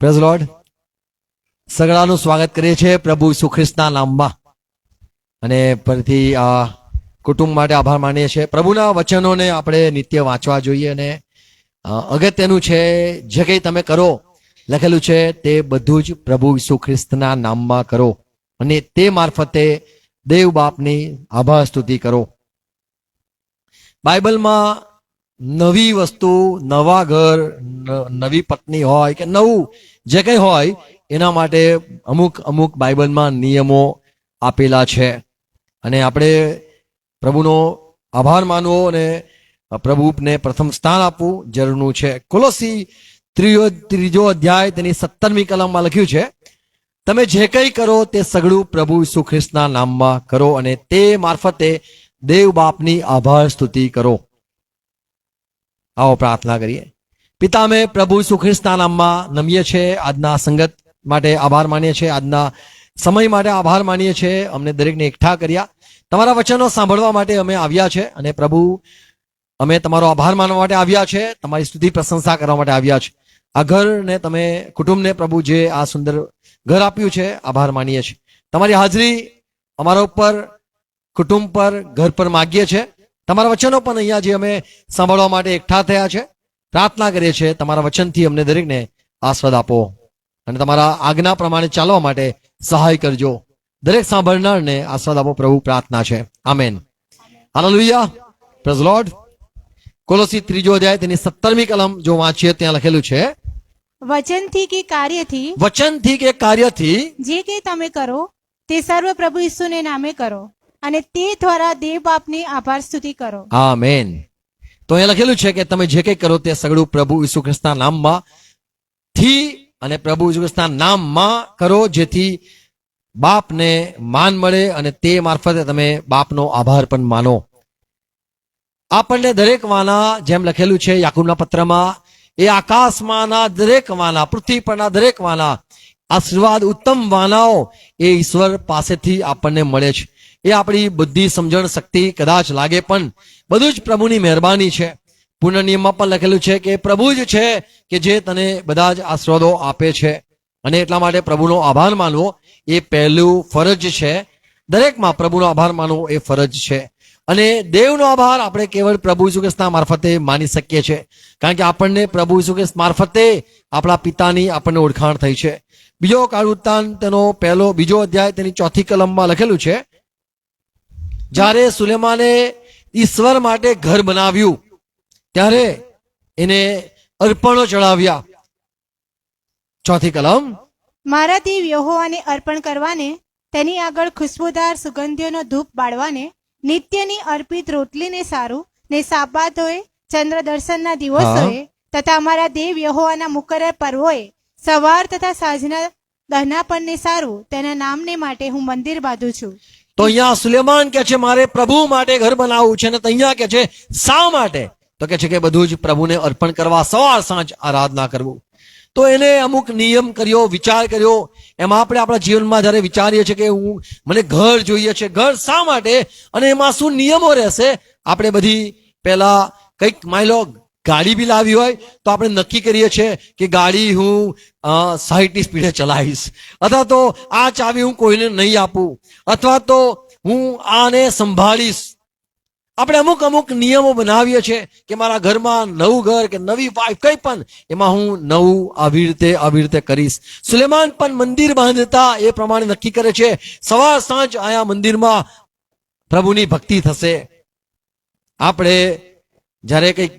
Praise lord સગડાનું સ્વાગત કરીએ છીએ પ્રભુ ઈસુ ખ્રિસ્તના નામમાં. અને ફરીથી આ કુટુંબ માટે આભાર માનીએ છીએ. પ્રભુના વચનોને આપણે નિત્ય વાંચવા જોઈએ અને અગત્યનું છે, જે કંઈ તમે કરો, લખેલું છે, તે બધું જ પ્રભુ ઈસુ ખ્રિસ્તના નામમાં કરો. અને તે મારફતે દેવ બાપની આભાર સ્તુતિ કરો. બાઇબલમાં નવી વસ્તુ, નવા ઘર નવી પત્ની હોય કે નવું જે કંઈ હોય, એના માટે અમુક અમુક બાઇબલમાં નિયમો આપેલા છે. અને આપણે પ્રભુનો આભાર માનવો અને પ્રભુને પ્રથમ સ્થાન આપવું જરૂરનું છે. કોલોસી ત્રીજો ત્રીજો અધ્યાય તેની સત્તરમી કલમમાં લખ્યું છે, તમે જે કંઈ કરો તે સગળું પ્રભુ ઈસુ ખ્રિસ્તના નામમાં કરો અને તે મારફતે દેવ બાપની આભાર સ્તુતિ કરો. આવો પ્રાર્થના કરીએ. પિતા અમે પ્રભુ ઈસુ ખ્રિસ્તના નામમાં નમીએ છીએ આજના સંગત માટે આભાર માનીએ છીએ. આજના સમય માટે આભાર માનીએ છીએ. અમને દરેકને એકઠા કર્યા. તમારા વચનો સાંભળવા માટે અમે આવ્યા છે અને પ્રભુ, અમે તમારો આભાર માનવા માટે આવ્યા છે. તમારી સ્તુતિ પ્રશંસા કરવા માટે આવ્યા છે. આ ઘરને તમે, કુટુંબને પ્રભુ જે આ સુંદર ઘર આપ્યું છે, આભાર માનીએ છીએ. તમારી હાજરી અમારા ઉપર, કુટુંબ પર, ઘર પર માગીએ છે તમારા વચનો પણ અહીંયા જે અમે સાંભળવા માટે એકઠા થયા છે પ્રાર્થના કરીએ છીએ તમારા વચનથી અમને દરેકને આસ્વાદ આપો અને તમારા આજ્ઞા પ્રમાણે ચાલવા માટે સહાય કરજો. દરેક સાંભળનારને આસ્વાદ આપો પ્રભુ પ્રાર્થના છે. આમેન. હાલેલુયા. પ્રેઝ લોર્ડ કોલોસી ત્રીજો અધ્યાય તેની સત્તરમી કલમ જો વાંચીએ ત્યાં લખેલું છે વચનથી કે કાર્યથી? વચનથી કે કાર્યથી? જે કંઈ તમે કરો તે સર્વ પ્રભુ ઈસુને નામે કરો. અને તે દ્વારા દેવ બાપની આભાર સ્તુતિ કરો. આમેન. તો અહીંયા લખેલું છે કે તમે જે કંઈ કરો તે સગળું પ્રભુ ઈસુ ખ્રિસ્તના નામમાં થી અને પ્રભુ ઈસુ ખ્રિસ્તના નામમાં કરો જેથી બાપને માન મળે અને તે મારફતે તમે બાપનો આભાર પણ માનો. આપણને દરેક વાના જેમ લખેલું છે યાકુબના પત્રમાં, એ આકાશમાંના દરેક વાના, પૃથ્વી પરના દરેક વાના, આશીર્વાદ ઉત્તમ વાનાઓ એ ઈશ્વર પાસેથી આપણને મળે છે. એ આપણી બુદ્ધિ સમજણ શક્તિ કદાચ લાગે પણ બધું જ પ્રભુની મહેરબાની છે. પૂર્ણ નિયમમાં પણ લખેલું છે કે પ્રભુ જ છે કે જે તને બધા જ આશીર્વાદો આપે છે. અને એટલા માટે પ્રભુનો આભાર માનવો એ પહેલું ફરજ છે. દરેકમાં પ્રભુનો આભાર માનવો એ ફરજ છે. અને દેવનો આભાર આપણે કેવળ પ્રભુ ખ્રિસ્તના મારફતે માની શકીએ છીએ. કારણ કે આપણને પ્રભુ ખ્રિસ્ત મારફતે આપણા પિતાની આપણને ઓળખાણ થઈ છે. બીજો કાળ ઉત્તાન તેનો પહેલો, બીજો અધ્યાય તેની ચોથી કલમમાં લખેલું છે જ્યારે સુલેમાને ઈશ્વર માટે ઘર બનાવ્યું ત્યારે એને અર્પણો ચડાવ્યા. ચોથી કલમ. મારાથી યહોવાને અર્પણ કરવાને તેની આગળ ખુશ્બુદાર સુગંધીઓનો ધૂપ બાળવાને નિત્યની અર્પિત રોટલીને સારું ને સાબાતોએ ચંદ્ર દર્શનના દિવસોએ તથા અમારા દેવ યહોવાના મુકરર પર્વોએ સવાર તથા સાંજના દહનાપણને સારું તેના નામને માટે હું મંદિર બાંધું છું. તો અહીંયા સુલેમાન કે છે, મારે પ્રભુ માટે ઘર બનાવવું છે અને અહીંયા કે છે, શા માટે? તો કે છે કે, બધું જ પ્રભુને અર્પણ કરવા સવાર સાંજ આરાધના કરવું. તો એને અમુક નિયમ કર્યો, વિચાર કર્યો. એમાં આપણે આપણા જીવનમાં જ્યારે વિચારીએ છીએ કે હું, મને ઘર જોઈએ છે, ઘર શા માટે? અને એમાં શું નિયમો રહેશે? આપણે બધી પહેલા કંઈક માની લો ગાડી બી લાવી હોય તો આપણે નક્કી કરીએ છીએ કે ગાડી હું સાહીઠની સ્પીડે ચલાવીશ. અથવા તો આ ચાવી હું કોઈને નહીં આપું. અથવા તો હું આને સંભાળીશ. આપણે અમુક અમુક નિયમો બનાવીએ છીએ કે મારા ઘરમાં નવું ઘર કે નવી વાઈફ કંઈ પણ, એમાં હું નવું આવી રીતે આવી રીતે કરીશ. સુલેમાન પણ મંદિર બાંધતા એ પ્રમાણે નક્કી કરે છે, સવાર સાંજ આયા મંદિરમાં પ્રભુની ભક્તિ થશે. આપણે જ્યારે કંઈક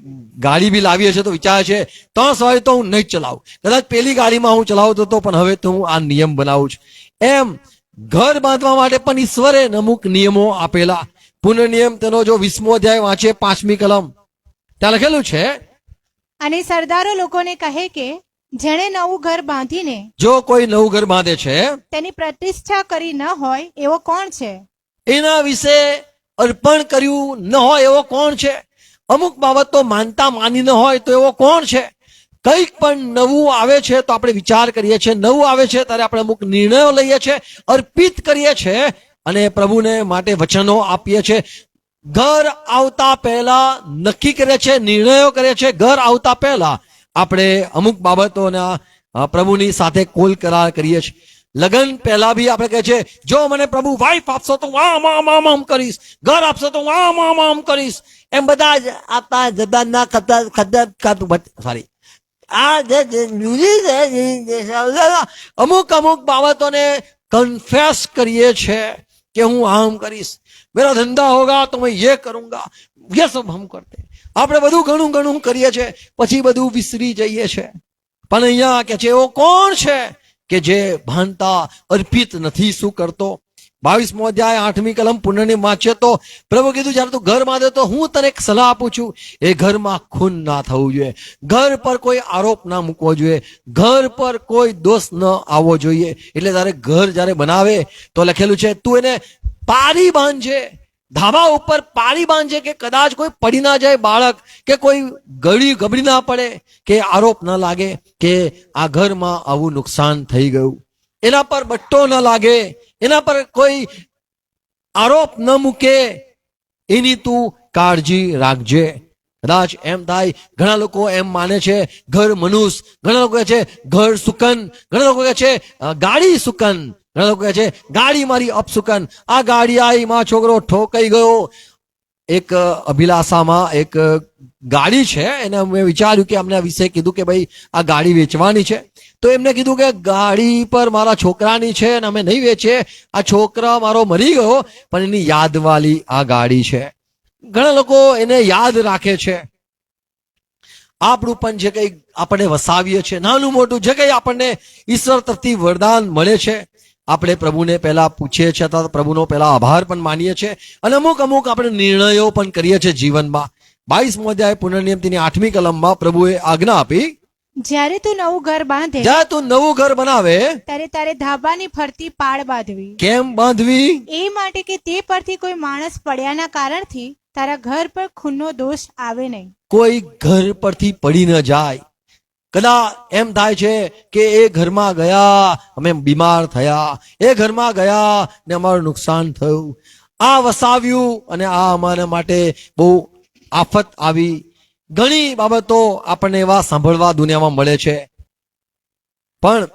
ગાડી બી લાવી હશે તો વિચાર છે ત્રણ સવારી તો હું નહીં ચલાવું. કદાચ પેલી ગાડીમાં હું ચલાવતો હતો પણ હવે તો હું આ નિયમ બનાવું છું. એમ ઘર બાંધવા માટે પણ ઈશ્વરે અમુક નિયમો આપેલા. પુનઃ નિયમ તેનો જો વીસમો અધ્યાય વાંચે પાંચમી કલમ. ત્યાં લખેલું છે અને સરદારો લોકોને કહે કે જેણે નવું ઘર બાંધીને જો કોઈ નવું ઘર બાંધે છે તેની પ્રતિષ્ઠા કરી ન હોય એવો કોણ છે? એના વિશે અર્પણ કર્યું ન હોય એવો કોણ છે? અમુક બાબતો માનતા માની ન હોય તો એવો કોણ છે? કંઈક પણ નવું આવે છે તો આપણે વિચાર કરીએ છીએ. નવું આવે છે ત્યારે આપણે અમુક નિર્ણયો લઈએ છીએ, અર્પિત કરીએ છીએ અને પ્રભુને માટે વચનો આપીએ છીએ. ઘર આવતા પહેલા નક્કી કરે છે, નિર્ણયો કરે છે. ઘર આવતા પહેલા આપણે અમુક બાબતોના પ્રભુની સાથે કોલ કરાર કરીએ છીએ. લગ્ન પહેલા બી આપણે કહે છે, જો મને પ્રભુ વાઈફ આપશો તો હું આમ આમ આમ કરીશ. ઘર આપશો તો હું આમ આમ આમ કરીશ. એમ બધા જ આપતા જબાનના ખતર ખતર ખાતું સોરી આ જે ન્યૂઝી છે અમુક અમુક બાબતોને કન્ફેસ કરીએ છીએ કે હું આમ કરીશ. મેરા ધંધા હોગા તો મેં યે કરુંગા. યે સબ હમ કરતે. આપણે બધું ઘણું ઘણું કરીએ છીએ પછી બધું વિસરી જઈએ છીએ પણ અહીંયા કે છે, એવો કોણ છે કે જે ભાનતા અર્પિત નથી શું કરતો? બાવીસમો અધ્યાય, આઠમી કલમ પુનઃની વાંચે તો, પ્રભુ કીધું, જ્યારે તું ઘર બાંધે તો હું તને એક સલાહ આપું છું. એ ઘરમાં ખૂન ના થવું જોઈએ. ઘર પર કોઈ આરોપ ના મૂકવો જોઈએ. ઘર પર કોઈ દોષ ન આવવો જોઈએ. એટલે તારે ઘર જ્યારે બનાવે, તો લખેલું છે, તું એને પારી બાંધજે. ધાબા ઉપર પારી બાંધજે કે કદાચ કોઈ પડી ના જાય બાળક, કે કોઈ ગળી ગબડી ના પડે, કે આરોપ ન લાગે કે આ ઘરમાં આવું નુકસાન થઈ ગયું. એના પર બટ્ટો ન લાગે. એના પર કોઈ આરોપ ન મૂકે. એની તું કાળજી રાખજે. કદાચ એમ થાય, ઘણા લોકો એમ માને છે, ઘર મનુષ્ય, ઘણા લોકો કહે છે, ઘર સુકન, ઘણા લોકો કહે છે ગાડી સુકન, ઘણા લોકો કહે છે, ગાડી મારી અપસુકન. આ ગાડી આઈ, માં છોકરો ઠોકાઈ ગયો. એક અભિલાષામાં એક ગાડી છે. એને મેં વિચાર્યું કે અમને વિશે કીધું કે ભાઈ આ ગાડી વેચવાની છે. તો એમને કીધું કે ગાડી પર મારા છોકરાની છે અને અમે નહીં વેચીએ. આ છોકરા મારો મરી ગયો, પણ એની યાદવાલી આ ગાડી છે. ઘણા લોકો એને યાદ રાખે છે. આપણું પણ જે કંઈ આપણે વસાવીએ છીએ, નાનું મોટું જે કંઈ આપણને ઈશ્વર તરફથી વરદાન મળે છે આપણે પ્રભુને પહેલા પૂછીએ છીએ અથવા પ્રભુનો પહેલા આભાર પણ માનીએ છીએ અને અમુક અમુક આપણે નિર્ણયો પણ કરીએ છીએ જીવનમાં. બાવીસમો અધ્યાય પુનર્નિયમની આઠમી કલમમાં પ્રભુએ આજ્ઞા આપી જ્યારે તું નવું ઘર બાંધે જ્યારે તું નવું ઘર બનાવે ત્યારે તારે ધાબાની ફરતી પાળ બાંધવી. કેમ બાંધવી? એ માટે કે તે પરથી કોઈ માણસ પડ્યાના કારણથી તારા ઘર પર ખૂનનો દોષ આવે નહીં. કોઈ ઘર પરથી પડી ન જાય. કદાચ એમ થાય છે કે એ ઘરમાં ગયા, અમે બીમાર થયા. એ ઘરમાં ગયા ને અમારું નુકસાન થયું. આ વસાવ્યું અને આ અમારા માટે બહુ આફત આવી. ઘણી બાબતો આપણને એવા સાંભળવા દુનિયામાં મળે છે. પણ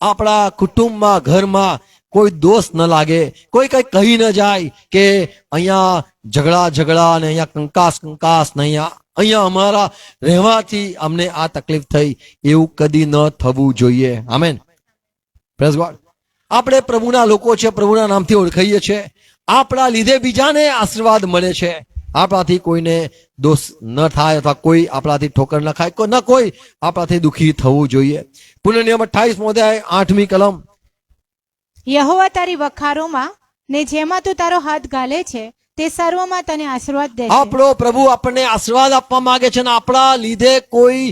આપણા કુટુંબમાં, ઘરમાં કોઈ દોષ ન લાગે, કોઈ કઈ કહી ન જાય કે અહીંયા ઝઘડા ઝઘડા ને અહીંયા કંકાસ કંકાસ ને અહીંયા અહીંયા અમારા રહેવાથી અમને આ તકલીફ થઈ એવું કદી ન થવું જોઈએ. આમેન. પ્રેસ ગોડ આપણે પ્રભુના લોકો છે, પ્રભુના નામથી ઓળખાઈએ છીએ. આપણા લીધે બીજાને આશીર્વાદ મળે છે. આપણાથી કોઈને દોષ ન થાય અથવા કોઈ આપણાથી ઠોકર ન ખાય ન કોઈ આપણાથી દુઃખી થવું જોઈએ. પુનઃનિયમ અઠ્ઠાવીસ મોદ્યાય આઠમી કલમ. યહોવા તારી વખારોમાં ને જેમાં તું તારો હાથ ગાલે છે તે સર્વમાં તને આશીર્વાદ દે આપણો પ્રભુ આપણને આશીર્વાદ આપવા માંગે છે અને આપણા લીધે કોઈ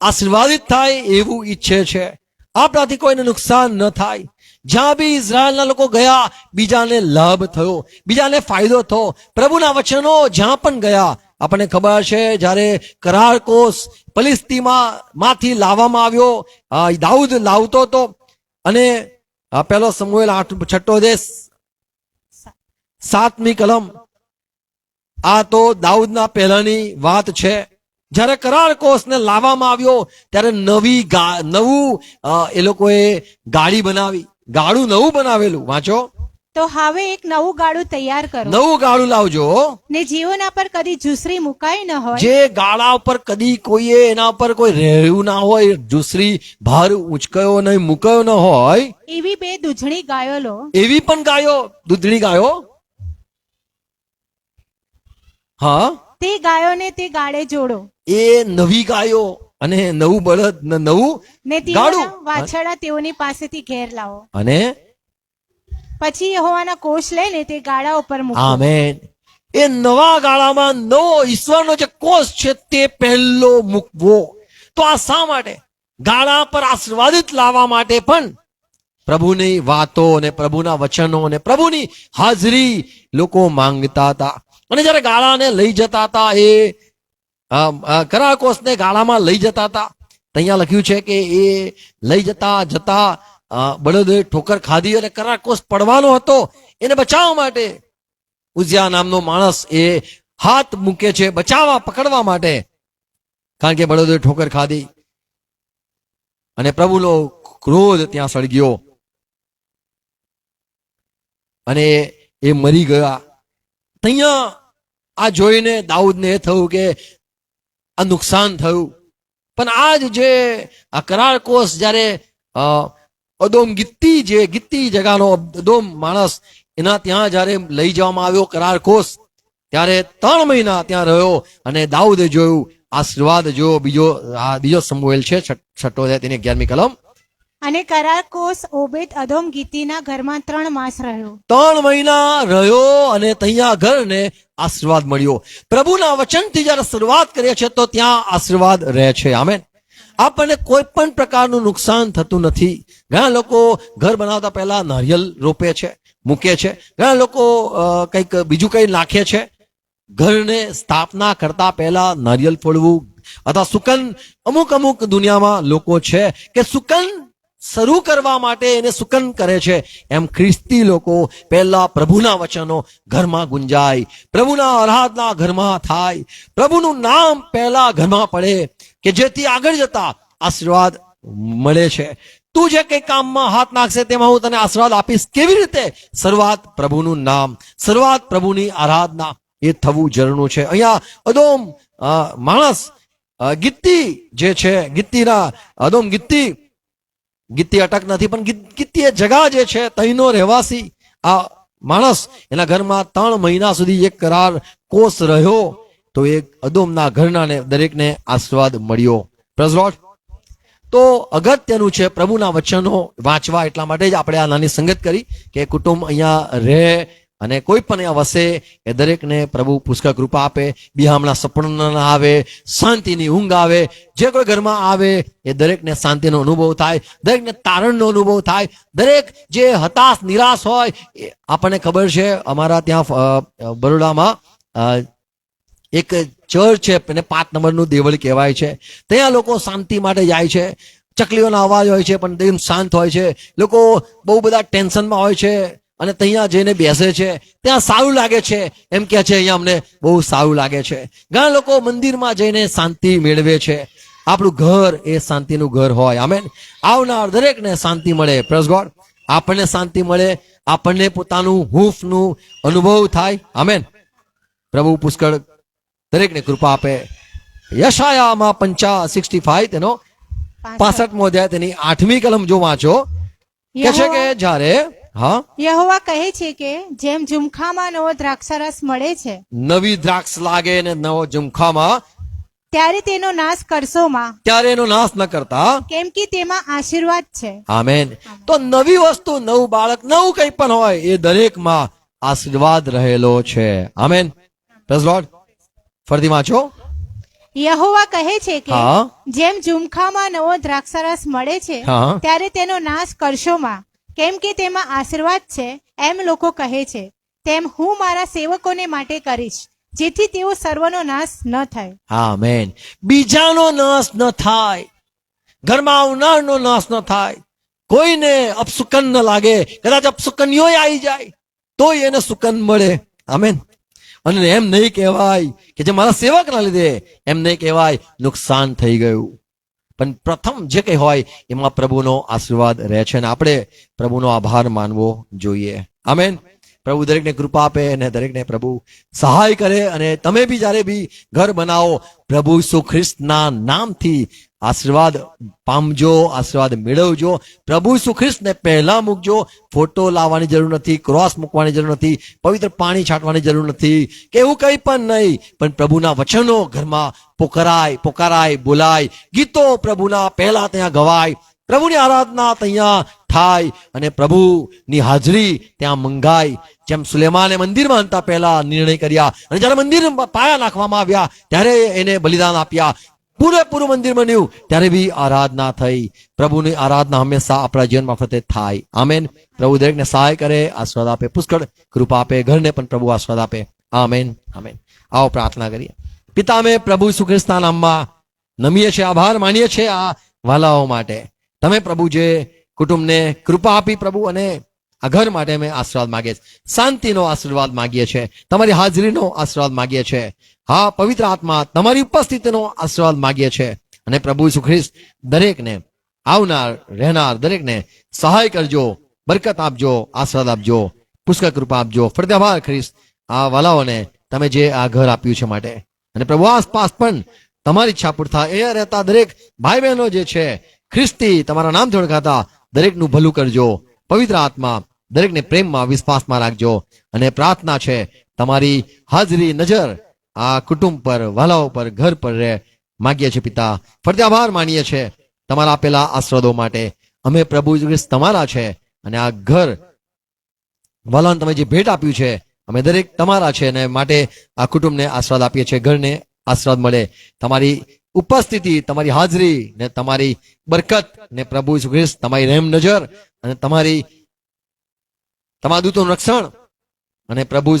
આશીર્વાદિત થાય એવું ઈચ્છે છે. આપણાથી કોઈને નુકસાન ન થાય. જ્યાં બી ઇઝરાયલના લોકો ગયા, બીજાને લાભ થયો, બીજાને ફાયદો થયો. પ્રભુના વચનો જ્યાં પણ ગયા, આપણને ખબર છે, જ્યારે કરાર કોષ પલિસ્તીમાં માંથી લાવવામાં આવ્યો દાઉદ લાવતો હતો. અને પેલો સમુએલ આઠ છઠ્ઠો દેશ સાતમી કલમ. આ તો દાઉદના પહેલાની વાત છે. જ્યારે કરાર કોષને લાવવામાં આવ્યો ત્યારે નવી નવું એ લોકોએ ગાડી બનાવી. ગાડું નવું બનાવેલું. વાંચો. તો હવે એક નવું ગાડું તૈયાર કરો. નવું ગાડું લાવજો. ને જેઓના પર કદી જુસરી મુકાઈ ન હોય. જે ગાળા ઉપર કદી કોઈએ એના ઉપર કોઈ રહેવું ના હોય જુસરી ભાર ઉચકયો નહીં મુકાયો ન હોય. એવી બે દૂધણી ગાયો લો એવી પણ ગાયો દૂધણી ગાયો. હા? તે ગાયોને તે ગાડે જોડો. એ નવી ગાયો અને નવું બળદ ને નવું ને ગાડું. વાછડા તેઓની પાસેથી ઘેર લાવો. અને? પછી યહોવાના કોષ લઈને તે ગાડા ઉપર મૂકો. આમેન. એ નવા ગાળામાં નવો ઈશ્વરનો જે કોષ છે તે પહેલો મૂકવો. તો આ શા માટે? ગાળા પર આશીર્વાદિત લાવવા માટે પણ. પ્રભુની વાતો અને પ્રભુના વચનો અને પ્રભુની હાજરી લોકો માંગતા હતા. અને જ્યારે ગાળાને લઈ જતા હતા, એ કોષને ગાળામાં લઈ જતા હતા અહીંયા લખ્યું છે કે એ લઈ જતા જતા બળદે ઠોકર ખાધી અને કરાકોસ પડવાનો હતો. એને બચાવવા માટે ઉઝિયા નામનો માણસ એ હાથ મૂકે છે બચાવવા, પકડવા માટે. કારણ કે બળદે ઠોકર ખાધી અને પ્રભુનો ક્રોધ ત્યાં સળગ્યો. અને એ મરી ગયા. અહીંયા આ જોઈને દાઉદને એ થયું કે આ નુકસાન થયું. પણ આજ જે આ કરાર કોષ જ્યારે અદોમ ગિત્તી જે, ગિત્તી જગાનો અદોમ માણસ એના ત્યાં જ્યારે લઈ જવામાં આવ્યો કરાર કોષ, ત્યારે ત્રણ મહિના ત્યાં રહ્યો અને દાઉદે જોયું, આશીર્વાદ જોયો, બીજો બીજો સમુએલ છે છઠ્ઠો છે તેની અગિયારમી કલમ. અને કરાકોસ ઓબેદ અદોમ ગીતીના ઘરમાં ત્રણ માસ રહ્યો. ત્રણ મહિના રહ્યો અને ત્યાં ઘરને આશીર્વાદ મળ્યો. પ્રભુના વચનથી જ્યારે શરૂઆત કરીએ છીએ તો ત્યાં આશીર્વાદ રહે છે. આમેન. આપણને કોઈ પણ પ્રકારનું નુકસાન થતું નથી. ઘણા લોકો ઘર બનાવતા પહેલા નારિયેલ રોપે છે, મૂકે છે. ઘણા લોકો કંઈક બીજું કંઈ નાખે છે. ઘરને સ્થાપના કરતા પહેલા નારિયેલ ફોડવું. અથવા સુકન, અમુક અમુક દુનિયામાં લોકો છે કે સુકન શરૂ કરવા માટે એને સુકન કરે છે. એમ ખ્રિસ્તી લોકો પહેલા પ્રભુના વચનો ઘરમાં ગુંજાય. પ્રભુના આરાધના ઘરમાં થાય. પ્રભુનું નામ પહેલા ઘરમાં પડે કે જેથી આગળ જતા આશીર્વાદ મળે છે. તું જે કઈ કામમાં હાથ નાખશે તેમાં હું તને આશીર્વાદ આપીશ. કેવી રીતે? શરૂઆત પ્રભુનું નામ શરૂઆત પ્રભુની આરાધના એ થવું જરૂરનું છે. અહીંયા અદોમ માણસ અ, ગિત્તી જે છે ગિત્તીના અદોમ ગિત્તી ગિત્તી અટક નથી, પણ ગીતી એ જગા જે છે, તહીનો રહેવાસી આ માણસ, એના ઘરમાં ત્રણ મહિના સુધી એક કરાર કોષ રહ્યો, તો એક અદોમના ઘરનાને દરેકને આશીર્વાદ મળ્યો પ્રઝલોટ. તો અગત્યનું છે, પ્રભુના વચનો વાંચવા એટલા માટે જ આપણે આ નાની સંગત કરી કે કુટુંબ અહીંયા રહે અને કોઈ પણ અહીંયા વસે એ દરેકને પ્રભુ પુષ્કળ કૃપા આપે, બિહામણા સપન ના આવે, શાંતિની ઊંઘ આવે, જે કોઈ ઘરમાં આવે એ દરેકને શાંતિનો અનુભવ થાય, દરેકને તારણનો અનુભવ થાય, દરેક જે હતાશ, નિરાશ હોય એ આપણને ખબર છે અમારા ત્યાં બરોડામાં એક ચર્ચ છે, એને પાંચ નંબરનું દેવળ કહેવાય છે. ત્યાં લોકો શાંતિ માટે જાય છે. ચકલીઓના અવાજ હોય છે, પણ એકદમ શાંત હોય છે. લોકો બહુ બધા ટેન્શનમાં હોય છે. અને ત્યાં જઈને બેસે છે. ત્યાં સારું લાગે છે. એમ કે છે અહીંયા અમને બહુ સારું લાગે છે. ઘણા લોકો મંદિરમાં જઈને શાંતિ મેળવે છે. આપણું ઘર એ શાંતિનું ઘર હોય. આમેન. આવનાર દરેકને શાંતિ મળે. પ્રસ ગોડ આપણને શાંતિ મળે. આપણને પોતાનું હૂંફનું અનુભવ થાય. આમેન. પ્રભુ પુષ્કળ દરેકને કૃપા આપે. યશાયામાં પંચા સિક્સટી ફાઈવ તેનો પાસઠમો અધ્યાય તેની આઠમી કલમ જો વાંચો. કે છે કે જ્યારે હા? યહોવા કહે છે કે જેમ ઝુમખામાં નવો દ્રાક્ષારસ મળે છે નવી દ્રાક્ષ લાગે ને નવો ઝુમખામાં? ત્યારે તેનો નાશ કરશોમાં ત્યારે એનો નાશ ન કરતા? કેમ કે તેમાં આશીર્વાદ છે. આમેન. તો નવી વસ્તુ નવું બાળક નવું કંઈ પણ હોય એ દરેકમાં આશીર્વાદ રહેલો છે. આમેન. પ્રેઝ લોર્ડ ફરીથી વાંચો. યહોવા કહે છે કે જેમ ઝુમખામાં નવો દ્રાક્ષારસ મળે છે ત્યારે તેનો નાશ કરશોમાં કેમ કે તેમાં આશીર્વાદ છે એમ લોકો કહે છે. તેમ હું મારા સેવકોને માટે કરીશ, જેથી તેઓ સર્વનો નાશ ન થાય. આમેન. બીજાનો નાશ ન થાય. ઘરમાં આવનારનો નાશ ન થાય. કોઈને અપસુકન ન લાગે. કદાચ અપસુકનીઓ આવી જાય, તોય એને સુકન મળે. આમેન. અને એમ નહીં કહેવાય કે જે મારા સેવકના લીધે એમ નહીં કહેવાય, નુકસાન થઈ ગયું. પણ પ્રથમ જે કંઈ હોય, એમાં પ્રભુનો આશીર્વાદ રહે છે અને આપણે પ્રભુનો આભાર માનવો જોઈએ. આમેન. પ્રભુ દરેકને કૃપા આપે અને દરેકને પ્રભુ સહાય કરે અને તમે બી જ્યારે બી ઘર બનાવો, પ્રભુ ઈસુ ખ્રિસ્તના નામથી આશીર્વાદ પામજો, આશીર્વાદ મેળવજો. પ્રભુ સુખ્રિસ્તને પહેલા મૂકજો. ફોટો લાવવાની જરૂર નથી, ક્રોસ મૂકવાની જરૂર નથી, પવિત્ર પાણી છાંટવાની જરૂર નથી કે એવું કંઈ પણ નહીં. પણ પ્રભુના વચનો ઘરમાં પોકરાય પોકારાય, બોલાય. ગીતો પ્રભુના પહેલા ત્યાં ગવાય. પ્રભુની આરાધના ત્યાં થાય અને પ્રભુની હાજરી ત્યાં મંગાય. જેમ સુલેમાને મંદિરમાં હતા પહેલા નિર્ણય કર્યા અને જ્યારે મંદિર પાયા નાખવામાં આવ્યા, ત્યારે એને બલિદાન આપ્યા. પૂરેપૂરું મંદિર બન્યું, ત્યારે બી આરાધના થઈ. પ્રભુની આરાધના હંમેશા આપણા જીવન મારફતે થાય. આમેન. પ્રભુ દરેકને સહાય કરે, આશીર્વાદ આપે, પુષ્કળ કૃપા આપે, ઘરને પણ પ્રભુ આશીર્વાદ આપે. આમેન. આમેન. આવો પ્રાર્થના કરીએ. પિતા અમે પ્રભુ સુખ્રિસ્તના નામમાં નમીએ છીએ, આભાર માનીએ છીએ આ વાલાઓ માટે. તમે પ્રભુ જે કુટુંબને કૃપા આપી પ્રભુ અને આ ઘર માટે અમે આશીર્વાદ માગીએ છીએ. શાંતિનો આશીર્વાદ માગીએ છીએ. તમારી હાજરીનો આશીર્વાદ માગીએ છીએ. હા, પવિત્ર આત્મા તમારી ઉપસ્થિતિનો આશીર્વાદ માગીએ છીએ. અને પ્રભુ સુખ્રિસ્ત દરેકને આવનાર, રહેનાર દરેકને સહાય કરજો, બરકત આપજો, આશીર્વાદ આપજો, પુષ્કળ કૃપા આપજો. ફરતે આભાર ખરીશ આ વાલાઓને તમે જે આ ઘર આપ્યું છે માટે. અને પ્રભુ આસપાસ પણ તમારી ઈચ્છા પૂરતા એ રહેતા દરેક ભાઈ બહેનો જે છે, ખ્રિસ્તી તમારા નામથી ઓળખાતા દરેકનું ભલું કરજો. પવિત્ર આત્મા દરેકને પ્રેમમાં વિશ્વાસમાં રાખજો અને પ્રાર્થના છે, તમારી હાજરી નજર આ કુટુંબ પર વાલાઓ પર, ઘર પર રહે. માગીએ છીએ પિતા, ફરતે આભાર માનીએ છીએ તમારા આપેલા આશ્રદો માટે. અમે પ્રભુ ખ્રિસ્ત તમારા છે અને આ ઘર વાલાને તમે જે ભેટ આપ્યું છે, અમે દરેક તમારા છે અને માટે આ કુટુંબને આશીર્વાદ આપીએ છીએ, ઘરને આશીર્વાદ મળે. તમારી ઉપસ્થિતિ, તમારી હાજરી ને તમારી બરકત ને પ્રભુ ખ્રિસ્ત તમારી રહેમ નજર અને તમારી તમારા દૂતોનું રક્ષણ. અને પ્રભુ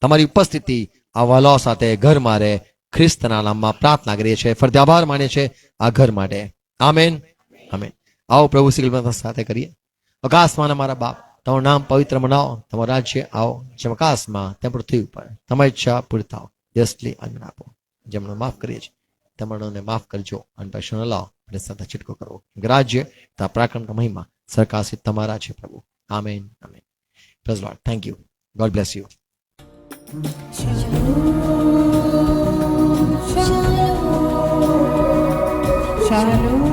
તમારી ઉપસ્થિતિ આ વલો સાથે ઘરમાં રહે ખ્રિસ્તના નામમાં પ્રાર્થના કરીએ છીએ. ફરતે આભાર માને છે આ ઘર માટે. આમેન. આમેન. આવો પ્રભુ શ્રી સાથે કરીએ. અકાશમાં મારા બાપ, તમારું નામ પવિત્ર મનાવો. તમારું રાજ્ય આવો. જેમ આકાશમાં, તેમ પૃથ્વી ઉપર. તમારી ઈચ્છા પૂરી થાવ. યસલી અન્ન આપો. જેમણે માફ કરીએ છીએ તમારોને માફ કરજો. અને પૈસા લાવો. અને સદા છટકો કરવો. રાજ્ય તા પ્રાક્રમ મહિમા સરકાશી તમારા છે પ્રભુ. Amen. Amen. Praise Lord. Thank you. God bless you. Shalom. Shalom.